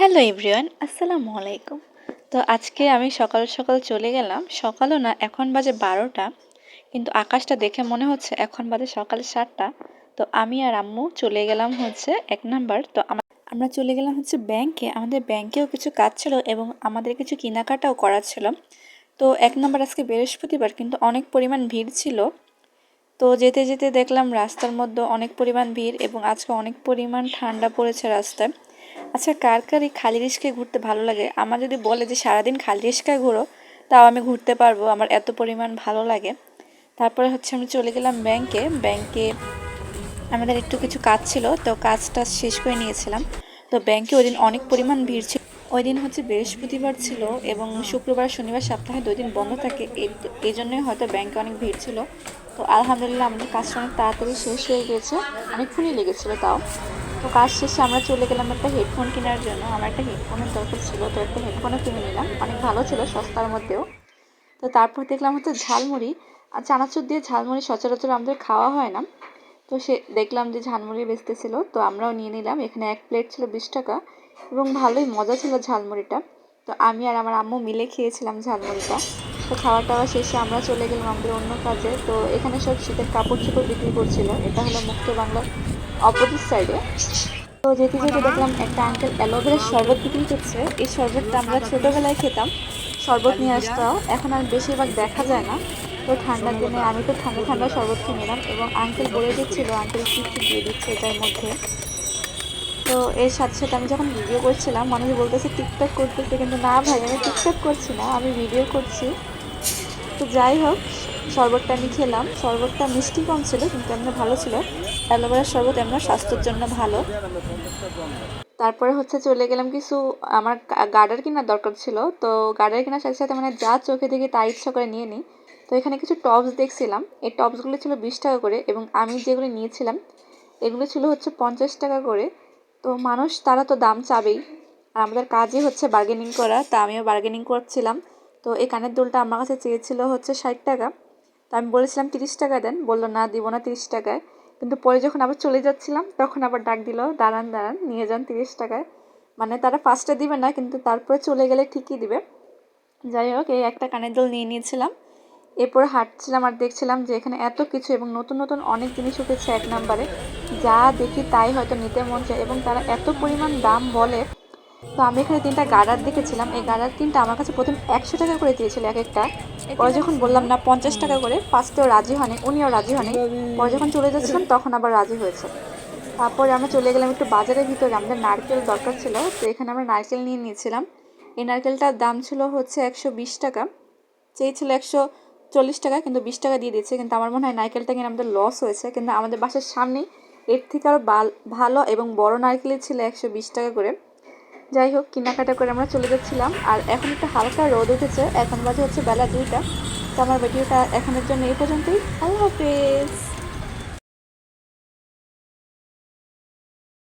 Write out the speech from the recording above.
Hello everyone, আসসালামু আলাইকুম। তো আজকে আমি সকাল সকাল চলে গেলাম। সকালও না, এখন বাজে বারোটা। কিন্তু আকাশটা দেখে মনে হচ্ছে এখন বাজে সকাল সাতটা। তো আমি আর আম্মু চলে গেলাম হচ্ছে এক নাম্বার। তো আমরা চলে গেলাম হচ্ছে ব্যাংকে। আমাদের ব্যাংকেও কিছু কাজ ছিল এবং আমাদের কিছু কেনাকাটাও করার ছিল। তো এক নাম্বার আজকে বৃহস্পতিবার, কিন্তু অনেক পরিমাণ ভিড় ছিল। তো যেতে যেতে দেখলাম রাস্তার মধ্যে অনেক পরিমাণ ভিড় এবং আজকে অনেক পরিমাণ ঠান্ডা পড়েছে রাস্তায়। আচ্ছা কার কার এই খালি রিস্কায় ঘুরতে ভালো লাগে? আমার যদি বলে যে সারাদিন খালি রিস্কায় ঘুরো, তাও আমি ঘুরতে পারব, আমার এত পরিমাণ ভালো লাগে। তারপরে হচ্ছে আমি চলে গেলাম ব্যাংকে। ব্যাংকে আমাদের একটু কিছু কাজ ছিল, তো কাজটা শেষ করে নিয়েছিলাম। তো ব্যাংকে ওই দিন অনেক পরিমাণ ভিড় ছিল। ওই দিন হচ্ছে বৃহস্পতিবার ছিল এবং শুক্রবার, শনিবার, সপ্তাহে দুই দিন বন্ধ থাকে। এই- জন্যই হয়তো ব্যাংকে অনেক ভিড় ছিল। তো আলহামদুলিল্লাহ আমাদের কাজটা অনেক তাড়াতাড়ি শেষ হয়ে গেছে অনেকক্ষণই লেগেছিলো তাও। তো কাজ শেষে আমরা চলে গেলাম একটা হেডফোন কেনার জন্য। আমার একটা হেডফোনের দরকার ছিল, তো একটা হেডফোনও কিনে নিলাম। অনেক ভালো ছিল সস্তার মধ্যেও। তো তারপর দেখলাম হচ্ছে ঝালমুড়ি। আর চানাচুর দিয়ে ঝালমুড়ি সচরাচর আমাদের খাওয়া হয় না। তো সে দেখলাম যে ঝালমুড়ি বেচতেছিল, তো আমরাও নিয়ে নিলাম। এখানে এক প্লেট ছিল বিশ টাকা এবং ভালোই মজা ছিল ঝালমুড়িটা। তো আমি আর আমার আম্মু মিলে খেয়েছিলাম ঝালমুড়িটা। তো খাওয়া টাওয়া শেষে আমরা চলে গেলাম আমাদের অন্য কাজে। তো এখানে সব শীতের কাপড় চোপড় বিক্রি করছিল। এটা হলো মুক্ত বাংলার অপোজিট সাইডে তো যেতে যেতে দেখলাম একটা আঙ্কেল অ্যালোভেরার শরবত বিক্রি করছে, এই শরবতটা আমরা ছোটোবেলায় খেতাম, শরবত নিয়ে আসতো এখন আর বেশিরভাগ দেখা যায় না। তো ঠান্ডার দিনে আমি তো ঠান্ডা ঠান্ডা শরবত কিনে নিলাম এবং আঙ্কেল বলে দিচ্ছিল আঙ্কেল কী কী দিয়ে দিচ্ছে এটার মধ্যে। তো এর সাথে সাথে আমি যখন ভিডিও করছিলাম, মানুষ বলতেছে টিকটক করতেছে। কিন্তু না ভাই, আমি টিকটক করছি না, আমি ভিডিও করছি। তো যাই হোক শরবতটা আমি খেলাম। শরবতটা মিষ্টি কম ছিল, কিন্তু এমনি ভালো ছিল। অ্যালোভেরার শরবত এমনি স্বাস্থ্যের জন্য ভালো। তারপরে হচ্ছে চলে গেলাম কিছু, আমার গার্ডার কেনার দরকার ছিল। তো গার্ডার কেনার সাথে সাথে মানে যা চোখে দেখি তা ইচ্ছা করে নিয়ে নিই। তো এখানে কিছু টপস দেখছিলাম। এই টপসগুলো ছিল বিশ টাকা করে এবং আমি যেগুলো নিয়েছিলাম, এগুলো ছিল হচ্ছে পঞ্চাশ টাকা করে। তো মানুষ, তারা তো দাম চাবেই। আর আমাদের কাজই হচ্ছে বার্গেনিং করা, তা আমিও বার্গেনিং করছিলাম। তো এই কানের দুলটা আমার কাছে চেয়েছিল হচ্ছে ষাট টাকা। তো আমি বলেছিলাম তিরিশ টাকা দেন, বলল, না, দিব না তিরিশ টাকায়। কিন্তু পরে যখন আবার চলে যাচ্ছিলাম, তখন আবার ডাক দিল, দাঁড়ান দাঁড়ান, নিয়ে যান তিরিশ টাকায়। মানে তারা ফার্স্টে দিবে না, কিন্তু তারপরে চলে গেলে ঠিকই দিবে। যাই হোক, এই একটা কানের দুল নিয়ে নিয়েছিলাম। এরপর হাঁটছিলাম আর দেখছিলাম যে এখানে এত কিছু এবং নতুন নতুন অনেক জিনিস উঠেছে এক নাম্বারে। যা দেখি তাই হয়তো নিতে মন চায় এবং তারা এত পরিমাণ দাম বলে তো আমি এখানে তিনটা গার্ডার দেখেছিলাম। এই গার্ডার তিনটা আমার কাছে প্রথম একশো টাকা করে দিয়েছিল এক একটা। পরে যখন বললাম, না, পঞ্চাশ টাকা করে। ফার্স্টেও রাজি হয়নি, উনিও রাজি হয়নি। পরে যখন চলে যাচ্ছিলাম, তখন আবার রাজি হয়েছে। তারপরে আমরা চলে গেলাম একটু বাজারের ভিতরে। আমাদের নারকেল দরকার ছিল, তো এখানে আমরা নারকেল নিয়ে নিয়েছিলাম। এই নারকেলটার দাম ছিল হচ্ছে একশো বিশ টাকা। চেয়েছিল একশো চল্লিশ টাকা, কিন্তু বিশ টাকা দিয়ে দিয়েছে। কিন্তু আমার মনে হয় নারকেলটা কিনে আমাদের লস হয়েছে। কিন্তু আমাদের বাসার সামনেই এর থেকে আরও ভালো এবং বড় নারকেলই ছিল একশো বিশ টাকা করে। যাই হোক, কেনাকাটা করে আমরা চলে যাচ্ছিলাম। আর এখন একটা হালকা রোদ উঠেছে। এখন বাজে হচ্ছে বেলা দুইটা। তো আমার ভিডিওটা এখনের জন্য এই পর্যন্তই। আল্লাহ হাফেজ।